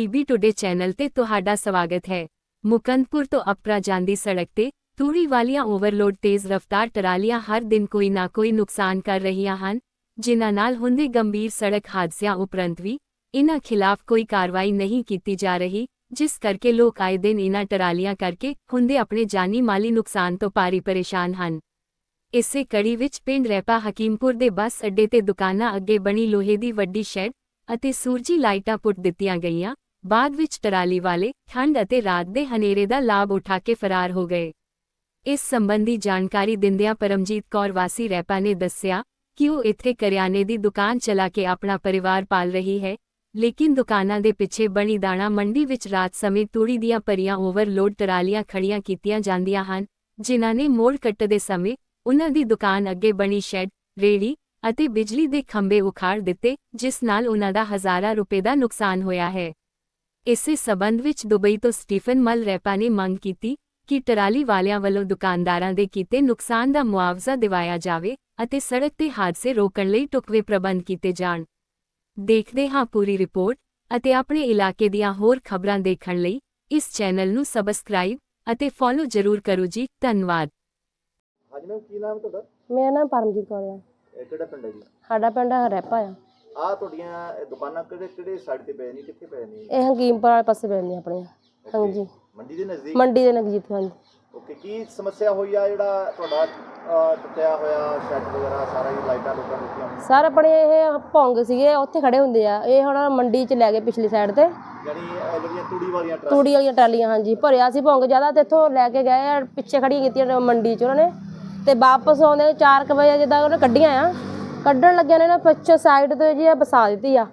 PB today channel ਤੇ ਤੁਹਾਡਾ ਸਵਾਗਤ ਹੈ। ਮੁਕੰਦਪੁਰ ਤੋਂ ਅਪਰਾ ਜਾਂਦੀ ਸੜਕ ਤੇ ਤੂੜੀ ਵਾਲੀਆਂ ਓਵਰਲੋਡ ਤੇਜ਼ ਰਫ਼ਤਾਰ ਟਰਾਲੀਆਂ ਹਰ ਦਿਨ ਕੋਈ ਨਾ ਕੋਈ ਨੁਕਸਾਨ ਕਰ ਰਹੀਆਂ ਹਨ, ਜਿਨ੍ਹਾਂ ਨਾਲ ਹੁੰਦੇ ਗੰਭੀਰ ਸੜਕ ਹਾਦਸਿਆਂ ਉਪਰੰਤ ਵੀ ਇਨ੍ਹਾਂ ਖਿਲਾਫ ਕੋਈ ਕਾਰਵਾਈ ਨਹੀਂ ਕੀਤੀ ਜਾ ਰਹੀ, ਜਿਸ ਕਰਕੇ ਲੋਕ ਆਏ ਦਿਨ ਇਨ੍ਹਾਂ ਟਰਾਲੀਆਂ ਕਰਕੇ ਹੁੰਦੇ ਆਪਣੇ ਜਾਨੀ ਮਾਲੀ ਨੁਕਸਾਨ ਤੋਂ ਭਾਰੀ ਪਰੇਸ਼ਾਨ ਹਨ। ਇਸੇ ਕੜੀ ਵਿੱਚ ਪਿੰਡ ਰੈਪਾ ਹਕੀਮਪੁਰ ਦੇ ਬੱਸ ਅੱਡੇ ਤੇ ਦੁਕਾਨਾਂ ਅੱਗੇ ਬਣੀ ਲੋਹੇ ਦੀ ਵੱਡੀ ਸ਼ੈੱਡ ਅਤੇ ਸੂਰਜੀ ਲਾਈਟਾਂ ਪੁੱਟ ਦਿੱਤੀਆਂ ਗਈਆਂ ਬਾਅਦ ਵਿੱਚ ਟਰਾਲੀ ਵਾਲੇ ਠੰਡ ਅਤੇ ਰਾਤ ਦੇ ਹਨੇਰੇ ਦਾ ਲਾਭ ਉਠਾ ਕੇ ਫਰਾਰ ਹੋ ਗਏ। ਇਸ ਸੰਬੰਧੀ ਜਾਣਕਾਰੀ ਦਿੰਦਿਆਂ ਪਰਮਜੀਤ ਕੌਰ ਵਾਸੀ ਰੈਪਾ ਨੇ ਦੱਸਿਆ ਕਿ ਉਹ ਇੱਥੇ ਕਰਿਆਨੇ ਦੀ ਦੁਕਾਨ ਚਲਾ ਕੇ ਆਪਣਾ ਪਰਿਵਾਰ ਪਾਲ ਰਹੀ ਹੈ, ਲੇਕਿਨ ਦੁਕਾਨਾਂ ਦੇ ਪਿੱਛੇ ਬਣੀ ਦਾਣਾ ਮੰਡੀ ਵਿੱਚ ਰਾਤ ਸਮੇਂ ਤੂੜੀ ਦੀਆਂ ਭਰੀਆਂ ਓਵਰਲੋਡ ਟਰਾਲੀਆਂ ਖੜੀਆਂ ਕੀਤੀਆਂ ਜਾਂਦੀਆਂ ਹਨ, ਜਿਨ੍ਹਾਂ ਨੇ ਮੋੜ ਕੱਟਦੇ ਸਮੇਂ ਉਹਨਾਂ ਦੀ ਦੁਕਾਨ ਅੱਗੇ ਬਣੀ ਸ਼ੈੱਡ ਰੇੜੀ ਅਤੇ ਬਿਜਲੀ ਦੇ ਖੰਭੇ ਉਖਾੜ ਦਿੱਤੇ, ਜਿਸ ਨਾਲ ਉਹਨਾਂ ਦਾ ਹਜ਼ਾਰਾਂ ਰੁਪਏ ਦਾ ਨੁਕਸਾਨ ਹੋਇਆ ਹੈ। ਇਸੇ ਸਬੰਧ ਵਿੱਚ ਦੁਬਈ ਤੋਂ ਸਟੀਫਨ ਮਲ ਰੈਪਾ ਨੇ ਮੰਗ ਕੀਤੀ ਕਿ ਟਰਾਲੀ ਵਾਲਿਆਂ ਵੱਲੋਂ ਦੁਕਾਨਦਾਰਾਂ ਦੇ ਕੀਤੇ ਨੁਕਸਾਨ ਦਾ ਮੁਆਵਜ਼ਾ ਦਿਵਾਇਆ ਜਾਵੇ ਅਤੇ ਸੜਕ ਤੇ ਹਾਦਸੇ ਰੋਕਣ ਲਈ ਟੁਕਵੇ ਪ੍ਰਬੰਧ ਕੀਤੇ ਜਾਣ। ਦੇਖਦੇ ਹਾਂ ਪੂਰੀ ਰਿਪੋਰਟ ਅਤੇ ਆਪਣੇ ਇਲਾਕੇ ਦੀਆਂ ਹੋਰ ਖਬਰਾਂ ਦੇਖਣ ਲਈ ਇਸ ਚੈਨਲ ਨੂੰ ਸਬਸਕ੍ਰਾਈਬ ਅਤੇ ਫੋਲੋ ਜ਼ਰੂਰ ਕਰੋ ਜੀ ਧੰਨਵਾਦ। ਹਾਂਜੀ ਮੈਮ ਕੀ ਨਾਮ ਹੈ ਤੁਹਾਡਾ? ਮੇਰਾ ਨਾਮ ਪਰਮਜੀਤ ਕੌਰ ਆ ਇਹ ਕਿਹੜਾ ਪਿੰਡ ਹੈ ਜੀ? ਸਾਡਾ ਪਿੰਡ ਰੈਪਾ ਆ। ਆਹ ਤੁਹਾਡੀਆਂ ਇਹ ਦੁਕਾਨਾਂ ਕਿਹੜੇ ਕਿਹੜੇ ਸਾਈਡ ਤੇ ਪੈ ਨੇ ਕਿੱਥੇ ਪੈ ਨੇ? ਇਹ ਹਕੀਮਪੁਰ ਵਾਲੇ ਪਾਸੇ ਪੈਂਦੀਆਂ ਆਪਣੀਆਂ ਹਾਂਜੀ। ਮੰਡੀ ਦੇ ਨਜ਼ਦੀਕ? ਮੰਡੀ ਦੇ ਨਜ਼ਦੀਕ ਹਾਂਜੀ। ਓਕੇ ਕੀ ਸਮੱਸਿਆ ਹੋਈ ਆ ਜਿਹੜਾ ਤੁਹਾਡਾ ਅਹ, ਟੁੱਟਿਆ ਹੋਇਆ ਸ਼ੈੱਡ ਵਗੈਰਾ ਸਾਰਾ ਹੀ ਲਾਈਟਾਂ ਲੁੱਟੀਆਂ ਹੋਈਆਂ? ਸਰ ਆਪਣੇ ਇਹ ਭੌਂਗ ਸੀਗੇ ਉੱਥੇ ਖੜੇ ਹੁੰਦੇ ਆ। ਇਹ ਹੁਣ ਮੰਡੀ 'ਚ ਲੈ ਗਏ ਪਿਛਲੀ ਸਾਈਡ ਤੇ। ਯਾਨੀ ਇਹ ਜਿਹੜੀਆਂ ਤੂੜੀ ਵਾਲੀਆਂ ਟਰੱਕ ਤੂੜੀ ਵਾਲੀਆਂ ਟਰਾਲੀਆਂ ਹਾਂਜੀ। ਭਰਿਆ ਸੀ ਭੌਂਗ ਜ਼ਿਆਦਾ ਤੇ ਇੱਥੋਂ ਲੈ ਕੇ ਗਏ ਆ ਪਿੱਛੇ ਖੜੀਆਂ ਕੀਤੀਆਂ ਮੰਡੀ 'ਚ ਉਹਨਾਂ ਨੇ। ਤੇ ਵਾਪਸ ਆਉਂਦੇ 4 ਵਜੇ ਜਿੱਦਾਂ ਉਹਨੇ ਕੱਢੀਆਂ ਆ ਕੱਢਣ ਲੱਗਿਆ ਨੇ ਨਾ ਪਿੱਛੇ ਸਾਈਡ ਤੇ ਜੀ ਇਹ ਵਸਾ ਦਿੱਤੀ ਆ।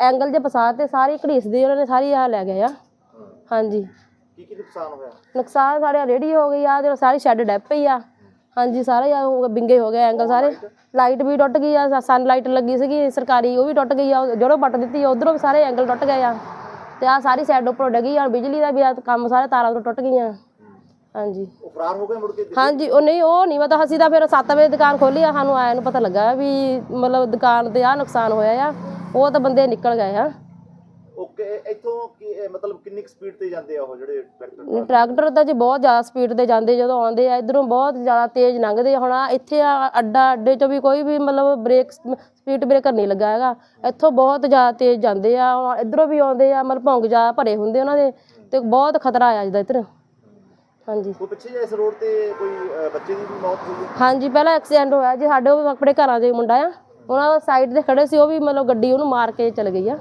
ਐਂਗਲ ਜੇ ਵਸਾ ਤੇ ਸਾਰੀ ਘੜੀਸਦੀ ਉਹਨਾਂ ਨੇ ਸਾਰੀ ਆ ਲੈ ਗਏ ਆ। ਹਾਂਜੀ। ਕੀ ਕੀ ਨੁਕਸਾਨ ਹੋਇਆ? ਨੁਕਸਾਨ ਸਾਡੇ ਰੇੜੀ ਹੋ ਗਈ ਆ ਤੇ ਸਾਰੀ ਸ਼ੈੱਡ ਡੱਬ ਪਈ ਆ। ਹਾਂਜੀ ਸਾਰੇ ਆ ਉਹ ਬਿੰਗੇ ਹੋ ਗਏ ਐਂਗਲ ਸਾਰੇ। ਲਾਈਟ ਵੀ ਟੁੱਟ ਗਈ ਆ ਸਨ ਲਾਈਟ ਲੱਗੀ ਸੀਗੀ ਸਰਕਾਰੀ ਉਹ ਵੀ ਟੁੱਟ ਗਈ ਆ ਜਿਹੜੋ ਪੱਟ ਦਿੱਤੀ ਉਧਰੋਂ ਵੀ ਸਾਰੇ ਐਂਗਲ ਟੁੱਟ ਗਏ ਆ। ਤੇ ਆ ਸਾਰੀ ਸਾਈਡ ਉੱਪਰ ਡੱਗੀ ਆ ਬਿਜਲੀ ਦਾ ਵੀ ਆ ਕੰਮ ਸਾਰੇ ਤਾਰਾਂ ਤੋਂ ਟੁੱਟ ਗਈਆਂ। ਹਾਂਜੀ। ਉਹ ਫਰਾਰ ਹੋ ਗਏ ਮੁੜ ਕੇ ਹਾਂਜੀ ਉਹ ਨਹੀਂ ਉਹ ਨਹੀਂ ਪਤਾ ਅਸੀਂ ਤਾਂ ਫਿਰ 7 ਵਜੇ ਦੁਕਾਨ ਖੋਲੀ ਆ ਸਾਨੂੰ ਆਇਆ ਨੂੰ ਪਤਾ ਲੱਗਾ ਵੀ ਮਤਲਬ ਦੁਕਾਨ ਤੇ ਆ ਨੁਕਸਾਨ ਹੋਇਆ ਆ ਉਹ ਤਾਂ ਬੰਦੇ ਨਿਕਲ ਗਏ ਆ। ਓਕੇ ਇੱਥੋਂ ਕੀ ਮਤਲਬ ਕਿੰਨੀ ਸਪੀਡ ਤੇ ਜਾਂਦੇ ਆ ਉਹ ਜਿਹੜੇ ਟਰੈਕਟਰ ਟਰੈਕਟਰ ਤਾਂ ਜੀ ਬਹੁਤ ਜ਼ਿਆਦਾ ਸਪੀਡ ਤੇ ਜਾਂਦੇ ਜਦੋਂ ਆਉਂਦੇ ਆ ਇਧਰੋਂ ਬਹੁਤ ਜ਼ਿਆਦਾ ਤੇਜ਼ ਲੰਘਦੇ ਆ। ਹੁਣ ਆਹ ਇੱਥੇ ਆ ਅੱਡਾ ਅੱਡੇ 'ਚੋਂ ਵੀ ਕੋਈ ਵੀ ਮਤਲਬ ਬ੍ਰੇਕ ਸਪੀਡ ਬ੍ਰੇਕਰ ਨਹੀਂ ਲੱਗਾ ਹੈਗਾ। ਇੱਥੋਂ ਬਹੁਤ ਜ਼ਿਆਦਾ ਤੇਜ਼ ਜਾਂਦੇ ਆ ਇਧਰੋਂ ਵੀ ਆਉਂਦੇ ਆ ਮਤਲਬ ਭੌਂਗ ਜਾ ਭਰੇ ਹੁੰਦੇ ਉਹਨਾਂ ਦੇ ਤੇ ਬਹੁਤ ਖਤਰਾ ਆ ਜਿਹਦਾ ਇੱਧਰ। ਹਾਂਜੀ। ਉਹ ਪਿੱਛੇ ਜੇ ਇਸ ਰੋਡ ਤੇ ਕੋਈ ਅਹ, ਬੱਚੇ ਦੀ ਵੀ ਮੌਤ ਹੋਈ ਹੈ? ਹਾਂਜੀ ਪਹਿਲਾਂ ਐਕਸੀਡੈਂਟ ਹੋਇਆ ਜੀ ਸਾਡੇ ਉਹ ਆਪਣੇ ਘਰਾਂ ਦੇ ਮੁੰਡਾ ਆ। ਉਹਨਾਂ ਦਾ ਸਾਈਡ ਤੇ ਖੜੇ ਸੀ ਉਹ ਵੀ ਮਤਲਬ ਗੱਡੀ ਉਹਨੂੰ ਮਾਰ ਕੇ ਚਲ ਗਈ ਆ।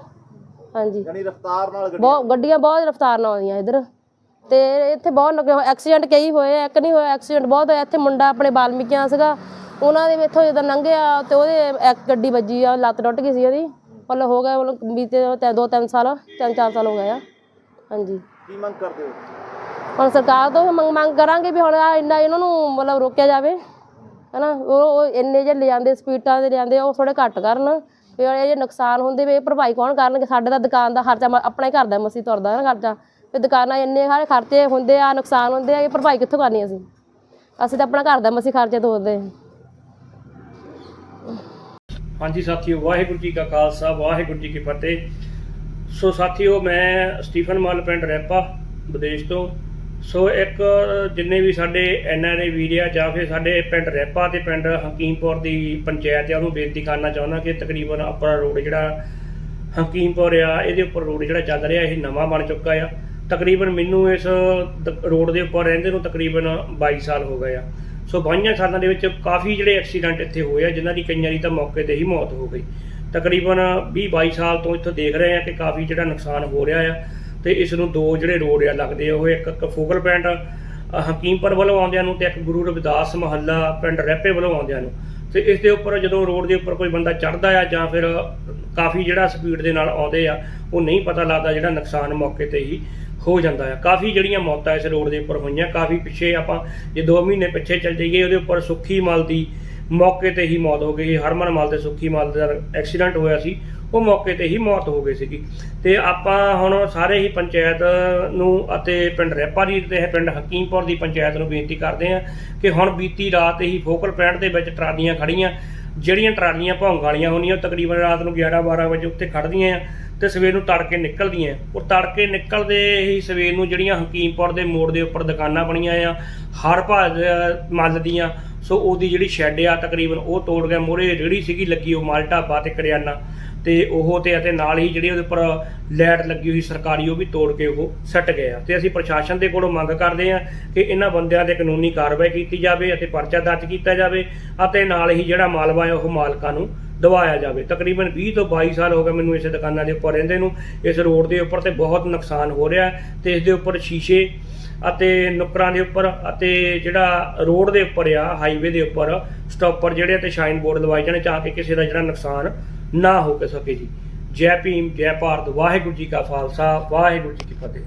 ਹਾਂਜੀ। ਯਾਨੀ ਰਫ਼ਤਾਰ ਨਾਲ ਗੱਡੀ ਬਹੁਤ ਗੱਡੀਆਂ ਬਹੁਤ ਰਫ਼ਤਾਰ ਨਾਲ ਆਉਂਦੀਆਂ ਇੱਧਰ। ਤੇ ਇੱਥੇ ਬਹੁਤ ਨੁਕ- ਐਕਸੀਡੈਂਟ ਕਈ ਹੋਏ ਆ, ਇੱਕ ਨਹੀਂ ਹੋਇਆ ਐਕਸੀਡੈਂਟ ਬਹੁਤ ਹੋਇਆ। ਇੱਥੇ ਮੁੰਡਾ ਆਪਣੇ ਬਾਲਮੀਕੀਆਂ ਸੀਗਾ ਉਹਨਾਂ ਦੇ ਵੀ ਇੱਥੋਂ ਜਦੋਂ ਲੰਘਿਆ ਤੇ ਉਹਦੇ ਇੱਕ ਗੱਡੀ ਵੱਜੀ ਆ ਲੱਤ ਟੁੱਟ ਗਈ ਸੀ ਉਹਦੀ। ਮਤਲਬ ਹੋ ਗਿਆ ਮਤਲਬ ਬੀਤੇ ਦੋ ਤਿੰਨ ਸਾਲ ਤਿੰਨ ਚਾਰ ਸਾਲ ਹੋ ਗਏ ਆ। ਹਾਂਜੀ। ਕੀ ਮੰਗ ਕਰਦੇ ਹੋ? ਹੁਣ ਸਰਕਾਰ ਤੋਂ ਮੰਗ ਮੰਗ ਕਰਾਂਗੇ ਵੀ ਹੁਣ ਆਹ ਇੰਨਾ ਇਹਨਾਂ ਨੂੰ ਮਤਲਬ ਰੋਕਿਆ ਜਾਵੇ, ਹਨਾ? ਉਹ ਉਹ ਇੰਨੇ ਜੇ ਲਿਆਂਦੇ ਸਪੀਡਾਂ ਦੇ ਲਿਆਂਦੇ ਉਹ ਥੋੜੇ ਘੱਟ ਕਰਨ। ਵੀ ਇਹ ਜੇ ਨੁਕਸਾਨ ਹੁੰਦੇ ਵੀ ਇਹ ਭਰਪਾਈ ਕੌਣ ਕਰਨਗੇ? ਸਾਡੇ ਤਾਂ ਦੁਕਾਨ ਦਾ ਖਰਚਾ ਮ- ਆਪਣੇ ਘਰ ਦਾ ਮਸੀ ਤੁਰਦਾ ਨਾ ਖਰਚਾ। ਵੀ ਦੁਕਾਨਾਂ ਇੰਨੇ ਸਾਰੇ ਖਰਚੇ ਹੁੰਦੇ ਆ, ਨੁਕਸਾਨ ਹੁੰਦੇ ਆ, ਇਹ ਭਰਪਾਈ ਕਿੱਥੋਂ ਕਰਨੀ ਅਸੀਂ? ਅਸੀਂ ਤਾਂ ਆਪਣਾ ਘਰ ਦਾ ਮਸੀ ਖਰਚੇ ਤੋਰਦੇ। ਹਾਂ ਹਾਂਜੀ ਸਾਥੀਓ, ਵਾਹਿਗੁਰੂ ਜੀ ਕਾ ਖਾਲਸਾ, ਵਾਹਿਗੁਰੂ ਜੀ ਕੀ ਫਤਿਹ। ਸੋ ਸਾਥੀਓ, ਮੈਂ ਸਟੀਫਨ ਮਲ ਪਿੰਡ ਰੈਪਾ, ਵਿਦੇਸ਼ ਤੋਂ। ਸੋ ਇੱਕ ਜਿੰਨੇ ਵੀ ਸਾਡੇ ਐਨਆਰਏ ਆ ਜਾਂ ਫਿਰ ਸਾਡੇ ਪਿੰਡ ਰੈਪਾ ਤੇ ਪਿੰਡ ਹਕੀਮਪੁਰ ਦੀ ਪੰਚਾਇਤ ਆ, ਉਹਨੂੰ ਬੇਨਤੀ ਕਰਨਾ ਚਾਹੁੰਦਾ ਕਿ ਤਕਰੀਬਨ ਆਪਣਾ ਰੋਡ ਜਿਹੜਾ ਹਕੀਮਪੁਰ ਆ, ਇਹਦੇ ਉੱਪਰ ਰੋਡ ਜਿਹੜਾ ਚੱਲ ਰਿਹਾ, ਇਹ ਨਵਾਂ ਬਣ ਚੁੱਕਾ ਆ। ਤਕਰੀਬਨ ਮੈਨੂੰ ਇਸ ਦ- ਰੋਡ ਦੇ ਉੱਪਰ ਰਹਿੰਦੇ ਨੂੰ ਤਕਰੀਬਨ 22 ਸਾਲ ਹੋ ਗਏ ਆ। ਸੋ 22 ਸਾਲਾਂ ਦੇ ਵਿੱਚ ਕਾਫੀ ਜਿਹੜੇ ਐਕਸੀਡੈਂਟ ਇੱਥੇ ਹੋਏ ਆ, ਜਿਨ੍ਹਾਂ ਦੀ ਕਈਆਂ ਦੀ ਤਾਂ ਮੌਕੇ ਤੇ ਹੀ ਮੌਤ ਹੋ ਗਈ। ਤਕਰੀਬਨ 20 22 ਸਾਲ ਤੋਂ ਇੱਥੋਂ ਦੇਖ ਰਹੇ ਆ ਕਿ ਕਾਫੀ ਜਿਹੜਾ ਨੁਕਸਾਨ ਹੋ ਰਿਹਾ ਆ। ਤੇ ਇਸ ਨੂੰ ਦੋ ਜਿਹੜੇ ਰੋਡ ਆ ਲੱਗਦੇ ਆ ਉਹ ਇੱਕ ਕਫੂਗਲ ਪਿੰਡ ਅ, ਹਕੀਮਪੁਰ ਵੱਲੋਂ ਆਉਂਦਿਆਂ ਨੂੰ ਤੇ ਇੱਕ ਗੁਰੂ ਰਵਿਦਾਸ ਮਹੱਲਾ ਪਿੰਡ ਰੈਪੇ ਵੱਲੋਂ ਆਉਂਦਿਆਂ ਨੂੰ। ਤੇ ਇਸ ਦੇ ਉੱਪਰ ਜਦੋਂ ਰੋਡ ਦੇ ਉੱਪਰ ਕੋਈ ਬੰਦਾ ਚੜਦਾ ਆ ਜਾਂ ਫਿਰ ਕਾਫੀ ਜਿਹੜਾ ਸਪੀਡ ਦੇ ਨਾਲ ਆਉਂਦੇ ਆ ਉਹ ਨਹੀਂ ਪਤਾ ਲੱਗਦਾ ਜਿਹੜਾ ਨੁਕਸਾਨ ਮੌਕੇ ਤੇ ਹੀ ਹੋ ਜਾਂਦਾ ਆ। ਕਾਫੀ ਜਿਹੜੀਆਂ ਮੌਤਾਂ ਇਸ ਰੋਡ ਦੇ ਉੱਪਰ ਹੋਈਆਂ ਕਾਫੀ ਪਿੱਛੇ ਆਪਾਂ ਜੇ 2 ਮਹੀਨੇ ਪਿੱਛੇ ਚੱਲ ਜਾਈਏ ਉਹਦੇ ਉੱਪਰ ਸੁੱਖੀ ਮਲ ਦੀ ਮੌਕੇ ਤੇ ਹੀ ਮੌਤ ਹੋ ਗਈ ਸੀ। ਹਰਮਨ ਮਲ ਤੇ ਸੁੱਖੀ ਮਲ ਦਾ ਐਕਸੀਡੈਂਟ ਹੋਇਆ ਸੀ। ਉਹ ਮੌਕੇ ਤੇ ਹੀ ਮੌਤ ਹੋ ਗਈ ਸੀਗੀ। ਤੇ ਆਪਾਂ ਹੁਣ ਸਾਰੇ ਹੀ ਪੰਚਾਇਤ ਨੂੰ ਅਤੇ ਪਿੰਡ ਰੈਪਾ ਦੀ ਤੇ ਪਿੰਡ ਹਕੀਮਪੁਰ ਦੀ ਪੰਚਾਇਤ ਨੂੰ ਬੇਨਤੀ ਕਰਦੇ ਹਾਂ ਕਿ ਹੁਣ ਬੀਤੀ ਰਾਤ ਹੀ ਫੋਕਲ ਪੁਆਇੰਟ ਦੇ ਵਿੱਚ ਟਰਾਲੀਆਂ ਖੜੀਆਂ ਜਿਹੜੀਆਂ ਟਰਾਲੀਆਂ ਭੌਂਗ ਵਾਲੀਆਂ ਹੁੰਦੀਆਂ ਉਹ ਤਕਰੀਬਨ ਰਾਤ ਨੂੰ 11 12 ਵਜੇ ਉੱਤੇ ਖੜਦੀਆਂ ਆ ਤੇ ਸਵੇਰ ਨੂੰ ਤੜਕੇ ਨਿਕਲਦੀਆਂ ਉਹ ਤੜਕੇ ਨਿਕਲਦੇ ਹੀ ਸਵੇਰ ਨੂੰ ਜਿਹੜੀਆਂ ਹਕੀਮਪੁਰ ਦੇ ਮੋੜ ਦੇ ਉੱਪਰ ਦੁਕਾਨਾਂ ਬਣੀਆਂ ਆ। ਹਰ ਭਾਜ ਮੱਲ ਦੀਆਂ ਸੋ ਉਹਦੀ ਜਿਹੜੀ ਸ਼ੈੱਡ ਆ ਤਕਰੀਬਨ ਉਹ ਤੋੜ ਗਿਆ ਮੋਰੇ ਰੇੜੀ ਸੀਗੀ ਲੱਗੀ ਉਹ ਮਾਲ ਢਾਬਾ ਤੇ ਕਰਿਆਨਾ। ਤੇ ਉਹ ਤੇ ਅਤੇ ਨਾਲ ਹੀ ਜਿਹੜੀ ਉਹਦੇ ਉੱਪਰ ਲੈਟ ਲੱਗੀ ਹੋਈ ਸਰਕਾਰੀ, ਉਹ ਵੀ ਤੋੜ ਕੇ ਉਹ ਸੱਟ ਗਏ ਆ। ਤੇ ਅਸੀਂ ਪ੍ਰਸ਼ਾਸਨ ਦੇ ਕੋਲੋਂ ਮੰਗ ਕਰਦੇ ਆ ਕਿ ਇਹਨਾਂ ਬੰਦਿਆਂ ਤੇ ਕਾਨੂੰਨੀ ਕਾਰਵਾਈ ਕੀਤੀ ਜਾਵੇ ਅਤੇ ਪਰਚਾ ਦਰਜ ਕੀਤਾ ਜਾਵੇ ਅਤੇ ਨਾਲ ਹੀ ਜਿਹੜਾ ਮਾਲਵਾ ਹੈ, ਉਹ ਮਾਲਕਾਂ ਨੂੰ ਦਵਾਇਆ ਜਾਵੇ। ਤਕਰੀਬਨ 20 ਤੋਂ 22 ਸਾਲ ਹੋ ਗਏ ਮੈਨੂੰ ਇਸ ਦੁਕਾਨਾਂ ਦੇ ਉੱਪਰ ਰਹਿੰਦੇ ਨੂੰ। ਇਸ ਰੋਡ ਦੇ ਉੱਪਰ ਤੇ ਬਹੁਤ ਨੁਕਸਾਨ ਹੋ ਰਿਹਾ ਹੈ ਤੇ ਇਸ ਦੇ ਉੱਪਰ ਸ਼ੀਸ਼ੇ ਅਤੇ ਨੁੱਕਰਾਂ ਦੇ ਉੱਪਰ ਅਤੇ ਜਿਹੜਾ ਰੋਡ ਦੇ ਉੱਪਰ ਆ ਹਾਈਵੇ ਦੇ ਉੱਪਰ ਸਟਾਪਰ ਜਿਹੜੇ ਤੇ ਸ਼ਾਈਨ ਬੋਰਡ ਲਵਾਏ ਜਾਣੇ ਤਾਂ ਕਿ ਕਿਸੇ ਦਾ ਜਿਹੜਾ ਨੁਕਸਾਨ ਨਾ ਹੋ ਕੇ ਸਕੇ ਜੀ। ਜੈ ਭੀਮ, ਜੈ ਭਾਰਤ, ਵਾਹਿਗੁਰੂ ਜੀ ਕਾ ਖਾਲਸਾ, ਵਾਹਿਗੁਰੂ ਜੀ ਕੀ ਫਤਿਹ।